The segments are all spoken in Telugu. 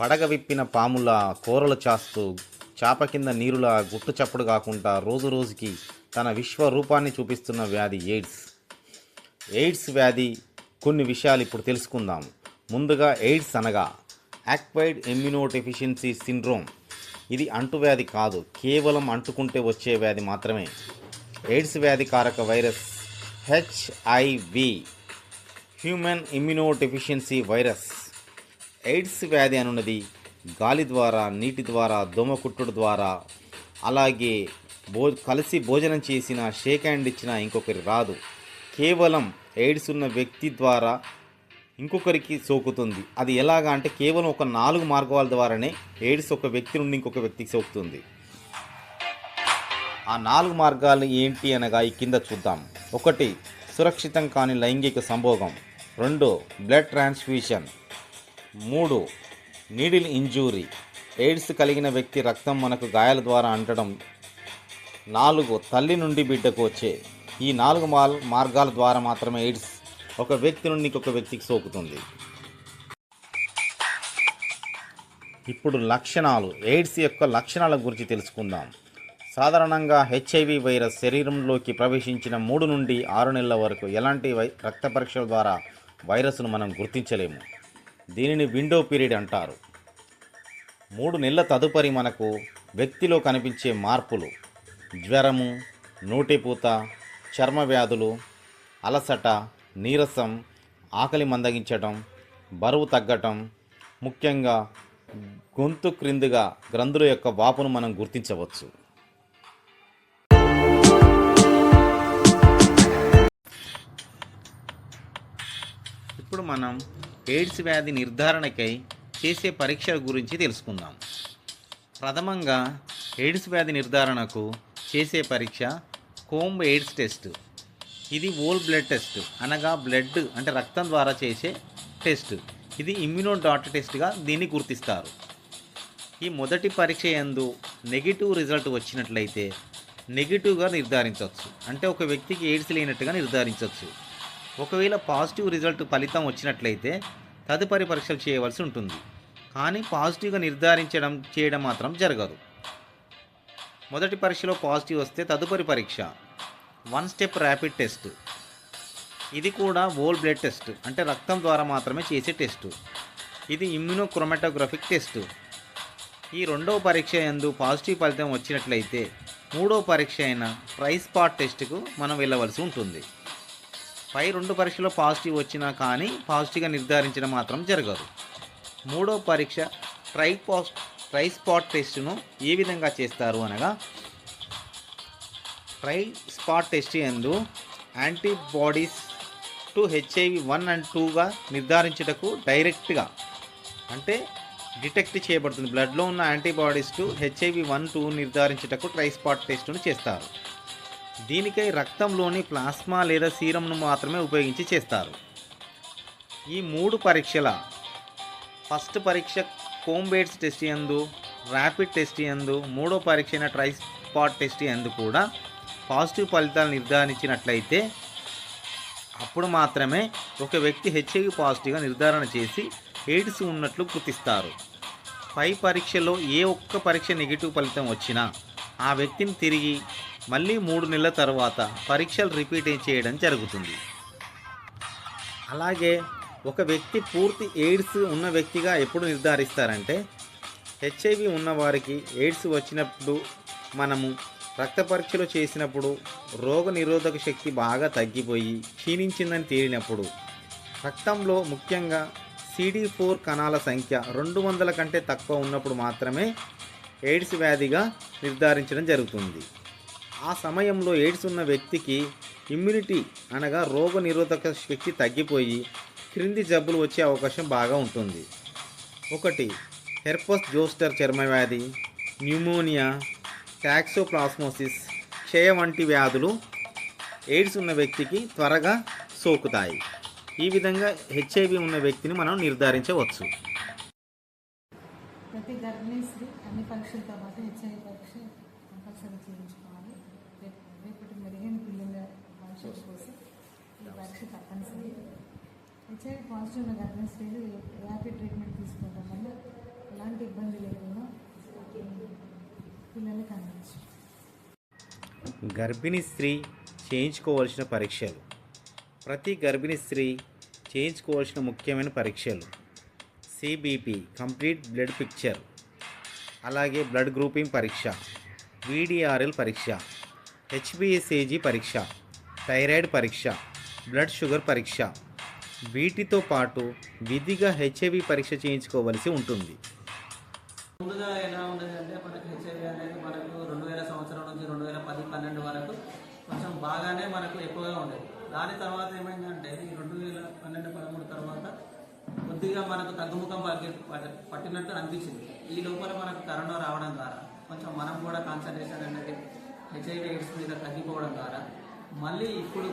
పడగ విప్పిన పాముల కూరలు చాస్తూ చాప కింద నీరులా గుట్టు చప్పుడు కాకుండా రోజు రోజుకి తన విశ్వరూపాన్ని చూపిస్తున్న వ్యాధి ఎయిడ్స్. ఎయిడ్స్ వ్యాధి కొన్ని విషయాలు ఇప్పుడు తెలుసుకుందాం. ముందుగా ఎయిడ్స్ అనగా యాక్వైడ్ ఇమ్యూనోడెఫిషియన్సీ సిండ్రోమ్. ఇది అంటువ్యాధి కాదు కేవలం అంటుకుంటే వచ్చే వ్యాధి మాత్రమే. ఎయిడ్స్ వ్యాధి కారక virus HIV human immunodeficiency virus. AIDS వ్యాధి అనున్నది గాలి ద్వారా నీటి ద్వారా దోమ కుట్టుడు ద్వారా అలాగే భో కలిసి భోజనం చేసిన షేక్ హ్యాండ్ ఇచ్చిన ఇంకొకరి రాదు. కేవలం ఎయిడ్స్ ఉన్న వ్యక్తి ద్వారా ఇంకొకరికి సోకుతుంది. అది ఎలాగా అంటే కేవలం ఒక నాలుగు మార్గాల ద్వారానే ఎయిడ్స్ ఒక వ్యక్తి నుండి ఇంకొక వ్యక్తికి సోకుతుంది. ఆ నాలుగు మార్గాలు ఏంటి అనగా ఈ కింద చూద్దాం. ఒకటి సురక్షితం కాని లైంగిక సంభోగం. రెండు బ్లడ్ ట్రాన్స్ఫ్యూషన్. మూడు నీడిల్ ఇంజూరీ. ఎయిడ్స్ కలిగిన వ్యక్తి రక్తం మనకు గాయాల ద్వారా అంటడం. నాలుగు తల్లి నుండి బిడ్డకు వచ్చే. ఈ నాలుగు మాల్ మార్గాల ద్వారా మాత్రమే ఎయిడ్స్ ఒక వ్యక్తి నుండి ఇంకొక వ్యక్తికి సోకుతుంది. ఇప్పుడు లక్షణాలు. ఎయిడ్స్ యొక్క లక్షణాల గురించి తెలుసుకుందాం. సాధారణంగా హెచ్ఐవి వైరస్ శరీరంలోకి ప్రవేశించిన మూడు నుండి ఆరు నెలల వరకు ఎలాంటి వై రక్త పరీక్షల ద్వారా వైరస్ను మనం గుర్తించలేము. దీనిని విండో పీరియడ్ అంటారు. మూడు నెలల తదుపరి మనకు వ్యక్తిలో కనిపించే మార్పులు జ్వరము నోటిపూత చర్మ వ్యాధులు అలసట నీరసం ఆకలి మందగించటం బరువు తగ్గటం ముఖ్యంగా గొంతు క్రిందుగా గ్రంథుల యొక్క వాపును మనం గుర్తించవచ్చు. ఇప్పుడు మనం ఎయిడ్స్ వ్యాధి నిర్ధారణకై చేసే పరీక్షల గురించి తెలుసుకుందాం. ప్రథమంగా ఎయిడ్స్ వ్యాధి నిర్ధారణకు చేసే పరీక్ష కోంబ్ ఎయిడ్స్ టెస్ట్. ఇది ఓల్ బ్లడ్ టెస్ట్ అనగా బ్లడ్ అంటే రక్తం ద్వారా చేసే టెస్ట్. ఇది ఇమ్యూనో డాట్ టెస్ట్గా దీన్ని గుర్తిస్తారు. ఈ మొదటి పరీక్ష యందు నెగిటివ్ రిజల్ట్ వచ్చినట్లయితే నెగిటివ్గా నిర్ధారించవచ్చు. అంటే ఒక వ్యక్తికి ఎయిడ్స్ లేనట్టుగా నిర్ధారించవచ్చు. ఒకవేళ పాజిటివ్ రిజల్ట్ ఫలితం వచ్చినట్లయితే తదుపరి పరీక్షలు చేయవలసి ఉంటుంది. కానీ పాజిటివ్గా నిర్ధారించడం చేయడం మాత్రం జరగదు. మొదటి పరీక్షలో పాజిటివ్ వస్తే తదుపరి పరీక్ష. One step rapid test. ఇది కూడా ఓల్ బ్లడ్ టెస్ట్. అంటే రక్తం ద్వారా మాత్రమే చేసే టెస్ట్. ఇది ఇమ్యూనోక్రోమాటోగ్రఫిక్ టెస్ట్. ఈ రెండవ పరీక్ష యందు పాజిటివ్ ఫలితం వచ్చినట్లయితే మూడో పరీక్ష అయిన ప్రైస్ స్పాట్ టెస్ట్కు మనం వెళ్ళవలసి ఉంటుంది. పై రెండు పరీక్షలో పాజిటివ్ వచ్చినా కానీ పాజిటివ్గా నిర్ధారించడం మాత్రం జరగదు. మూడో పరీక్ష ట్రై పాస్ ట్రై స్పాట్ టెస్ట్ను ఏ విధంగా చేస్తారు అనగా ట్రై స్పాట్ టెస్ట్ ఎందు antibodies to HIV one and టూగా నిర్ధారించుటకు డైరెక్ట్గా అంటే డిటెక్ట్ చేయబడుతుంది. బ్లడ్లో ఉన్న antibodies to HIV one two నిర్ధారించుటకు tri spot టెస్ట్ను చేస్తారు. దీనికై రక్తంలోని ప్లాస్మా లేదా సీరంను మాత్రమే ఉపయోగించి చేస్తారు. ఈ మూడు పరీక్షల ఫస్ట్ పరీక్ష కోంబేట్స్ టెస్ట్ ఎందు ర్యాపిడ్ టెస్ట్ ఎందు మూడో పరీక్ష అయిన ట్రై స్పాట్ టెస్ట్ ఎందు కూడా పాజిటివ్ ఫలితాలు నిర్ధారించినట్లయితే అప్పుడు మాత్రమే ఒక వ్యక్తి హెచ్ఐవి పాజిటివ్గా నిర్ధారణ చేసి ఎయిడ్స్ ఉన్నట్లు గుర్తిస్తారు. పై పరీక్షలో ఏ ఒక్క పరీక్ష నెగిటివ్ ఫలితం వచ్చినా ఆ వ్యక్తిని తిరిగి మళ్ళీ మూడు నెలల తర్వాత పరీక్షలు రిపీట్ చేయడం జరుగుతుంది. అలాగే ఒక వ్యక్తి పూర్తి ఎయిడ్స్ ఉన్న వ్యక్తిగా ఎప్పుడు నిర్ధారిస్తారంటే హెచ్ఐవి ఉన్నవారికి ఎయిడ్స్ వచ్చినప్పుడు మనము రక్త పరీక్షలు చేసినప్పుడు రోగ నిరోధక శక్తి బాగా తగ్గిపోయి క్షీణించిందని తేలినప్పుడు రక్తంలో ముఖ్యంగా సిడి ఫోర్ కణాల సంఖ్య రెండు వందల కంటే తక్కువ ఉన్నప్పుడు మాత్రమే ఎయిడ్స్ వ్యాధిగా నిర్ధారించడం జరుగుతుంది. ఆ సమయంలో ఎయిడ్స్ ఉన్న వ్యక్తికి ఇమ్యూనిటీ అనగా రోగ నిరోధక శక్తి తగ్గిపోయి క్రింది జబ్బులు వచ్చే అవకాశం బాగా ఉంటుంది. ఒకటి హెర్పస్ జోస్టర్ చర్మ వ్యాధి న్యూమోనియా టాక్సోప్లాస్మోసిస్ క్షయ వంటి వ్యాధులు ఎయిడ్స్ ఉన్న వ్యక్తికి త్వరగా సోకుతాయి. ఈ విధంగా హెచ్ఐవి ఉన్న వ్యక్తిని మనం నిర్ధారించవచ్చు. ప్రతి అన్ని పరీక్షలతో పాటు హెచ్ఐవి పరీక్ష కంపల్సరీ చేయించుకోవాలి. రేపు రేపటి మెరుగైన పిల్లల భవిష్యత్తు కోసం ఈ పరీక్ష తప్పనిసరి. హెచ్ఐవి పాజిటివ్ ఉన్న గర్భిణీ స్త్రీలు ర్యాపిడ్ ట్రీట్మెంట్ తీసుకోవడం వల్ల ఎలాంటి ఇబ్బంది లేకుండా పిల్లల్ని అందించు గర్భిణీ స్త్రీ చేయించుకోవాల్సిన పరీక్షలు. ప్రతి గర్భిణీ స్త్రీ చేయించుకోవాల్సిన ముఖ్యమైన పరీక్షలు. సిబిపి కంప్లీట్ బ్లడ్ పిక్చర్ అలాగే బ్లడ్ గ్రూపింగ్ పరీక్ష వీడిఆర్ఎల్ పరీక్ష హెచ్బిఎస్ఏజీ పరీక్ష థైరాయిడ్ పరీక్ష బ్లడ్ షుగర్ పరీక్ష. వీటితో పాటు విధిగా హెచ్ఐవి పరీక్ష చేయించుకోవలసి ఉంటుంది. ముందుగా ఎలా ఉండేది అంటే మనకు హెచ్ఐవి అనేది మనకు రెండు వేల సంవత్సరం నుంచి రెండు వేల పది పన్నెండు వరకు కొంచెం బాగానే మనకు ఎక్కువగా ఉండేది. దాని తర్వాత ఏమైందంటే ఈ రెండు వేల పన్నెండు పదమూడు తర్వాత కొద్దిగా మనకు తగ్గుముఖం పట్టి పట్టినట్టు అనిపించింది. ఈ లోపల మనకు కరోనా రావడం ద్వారా కొంచెం మనం కూడా కాన్సన్ట్రేషన్ అనేది హెచ్ఐవి ఎయిడ్స్ మీద తగ్గిపోవడం ద్వారా మళ్ళీ ఇప్పుడు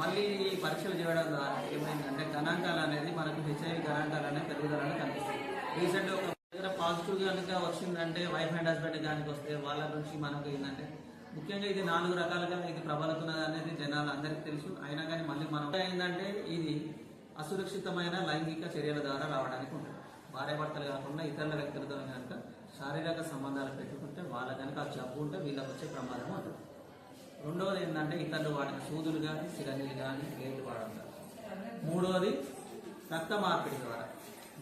మళ్ళీ ఈ పరీక్షలు చేయడం ద్వారా ఏమైందంటే గణాంకాలు అనేది మనకు హెచ్ఐవి గణాంకాలు అనేది పెరుగుదలని కనిపిస్తుంది రీసెంట్ ఒక దగ్గర పాజిటివ్ కనుక వచ్చిందంటే వైఫ్ అండ్ హస్బెండ్ దానికి వస్తే వాళ్ళ నుంచి మనకు ఏంటంటే ముఖ్యంగా ఇది నాలుగు రకాలుగా ఇది ప్రబలుతున్నది అనేది జనాలు అందరికీ తెలుసు. అయినా కానీ మళ్ళీ మనం ఏంటంటే ఇది అసురక్షితమైన లైంగిక చర్యల ద్వారా రావడానికి ఉంటుంది. భార్యాభర్తలు కాకుండా ఇతరుల వ్యక్తులతో కనుక శారీరక సంబంధాలు పెట్టుకుంటే వాళ్ళ కనుక ఆ జబ్బు ఉంటే వీళ్ళకి వచ్చే ప్రమాదం ఉంటుంది. రెండవది ఏంటంటే ఇతరులు వాడిన సూదులు కానీ సిరంజీలు కానీ గేట్లు వాడడం మూడవది రక్త మార్పిడి ద్వారా.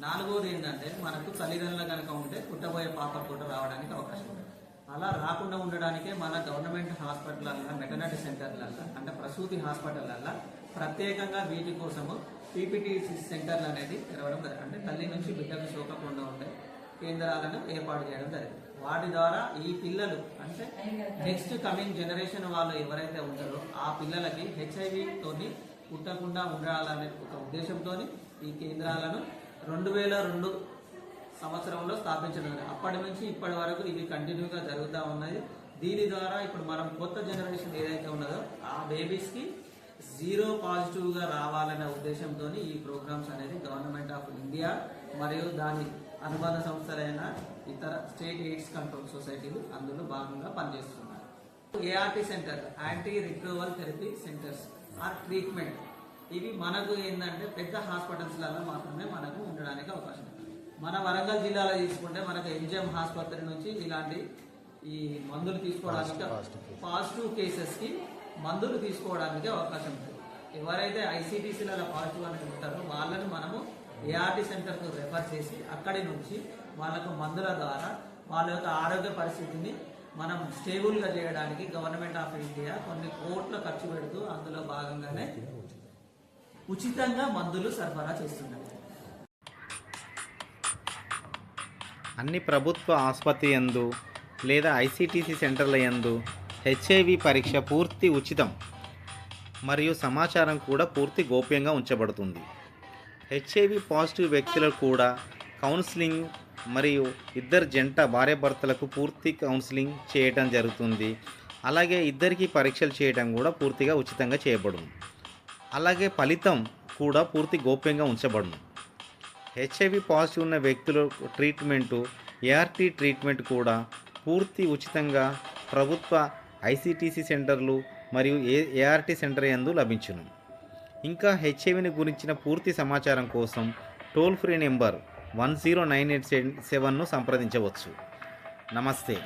నాలుగవది ఏంటంటే మనకు తల్లిదండ్రులు కనుక ఉంటే పుట్టబోయే పాప కూడా రావడానికి అవకాశం ఉంది అలా రాకుండా ఉండడానికే మన గవర్నమెంట్ హాస్పిటల్ల మెటర్నటీ సెంటర్లల్లో అంటే ప్రసూతి హాస్పిటల్ల ప్రత్యేకంగా వీటి కోసము పీపీటీ సెంటర్లు అనేది తెరవడం జరిగింది. అంటే తల్లి నుంచి బిడ్డకు సోకకుండా ఉండే కేంద్రాలను ఏర్పాటు చేయడం జరిగింది. వాటి ద్వారా ఈ పిల్లలు అంటే నెక్స్ట్ కమింగ్ జనరేషన్ వాళ్ళు ఎవరైతే ఉంటారో ఆ పిల్లలకి హెచ్ఐవితోని పుట్టకుండా ఉండాలనే ఒక ఉద్దేశంతో ఈ కేంద్రాలను రెండు వేల రెండు సంవత్సరంలో స్థాపించడం. అప్పటి నుంచి ఇప్పటి వరకు ఇది కంటిన్యూగా జరుగుతూ ఉన్నది. దీని ద్వారా ఇప్పుడు మనం కొత్త జనరేషన్ ఏదైతే ఉన్నదో ఆ బేబీస్కి జీరో పాజిటివ్గా రావాలనే ఉద్దేశంతో ఈ ప్రోగ్రామ్స్ అనేది గవర్నమెంట్ ఆఫ్ ఇండియా మరియు దాని అనుబంధ సంస్థలైన ఇతర స్టేట్ ఎయిడ్స్ కంట్రోల్ సొసైటీలు అందులో భాగంగా పనిచేస్తున్నారు. ART centre anti retroviral therapy centres or treatment ఇవి మనకు ఏంటంటే పెద్ద హాస్పిటల్స్లలో మాత్రమే మనకు ఉండడానికి అవకాశం ఉంది మన వరంగల్ జిల్లాలో తీసుకుంటే మనకు ఎంజిఎం ఆసుపత్రి నుంచి ఇలాంటి ఈ మందులు తీసుకోవడానికి పాజిటివ్ కేసెస్కి మందులు తీసుకోవడానికి అవకాశం ఉంది. ఎవరైతే ఐసీటీసీలలో పాజిటివ్ అని ఉంటారో వాళ్ళని మనము ఏఆర్టీ సెంటర్కు రెఫర్ చేసి అక్కడి నుంచి వాళ్ళకు మందుల ద్వారా వాళ్ళ యొక్క ఆరోగ్య పరిస్థితిని మనం స్టేబుల్గా చేయడానికి గవర్నమెంట్ ఆఫ్ ఇండియా కొన్ని కోట్ల ఖర్చు పెడుతూ అందులో భాగంగానే ఉచితంగా మందులు సరఫరా చేస్తున్నారు అన్ని ప్రభుత్వ ఆసుపత్రి యందు లేదా ఐసిటిసి సెంటర్ల యందు హెచ్ఐవి పరీక్ష పూర్తి ఉచితం మరియు సమాచారం కూడా పూర్తి గోప్యంగా ఉంచబడుతుంది. హెచ్ఐవి పాజిటివ్ వ్యక్తులకు కూడా కౌన్సిలింగ్ మరియు ఇద్దరు జంట భార్యాభర్తలకు పూర్తి కౌన్సిలింగ్ చేయటం జరుగుతుంది. అలాగే ఇద్దరికీ పరీక్షలు చేయడం కూడా పూర్తిగా ఉచితంగా చేయబడును. అలాగే ఫలితం కూడా పూర్తి గోప్యంగా ఉంచబడును. హెచ్ఐవి పాజిటివ్ ఉన్న వ్యక్తుల ట్రీట్మెంటు ఏఆర్టీ ట్రీట్మెంట్ కూడా పూర్తి ఉచితంగా ప్రభుత్వ ఐసిటిసి సెంటర్లు మరియు ఏ ఏఆర్టీ సెంటర్ యందు లభించును. ఇంకా హెచ్ఐవిని గురించిన పూర్తి సమాచారం కోసం toll free number one zero nine eight సెవెన్ను సంప్రదించవచ్చు. నమస్తే.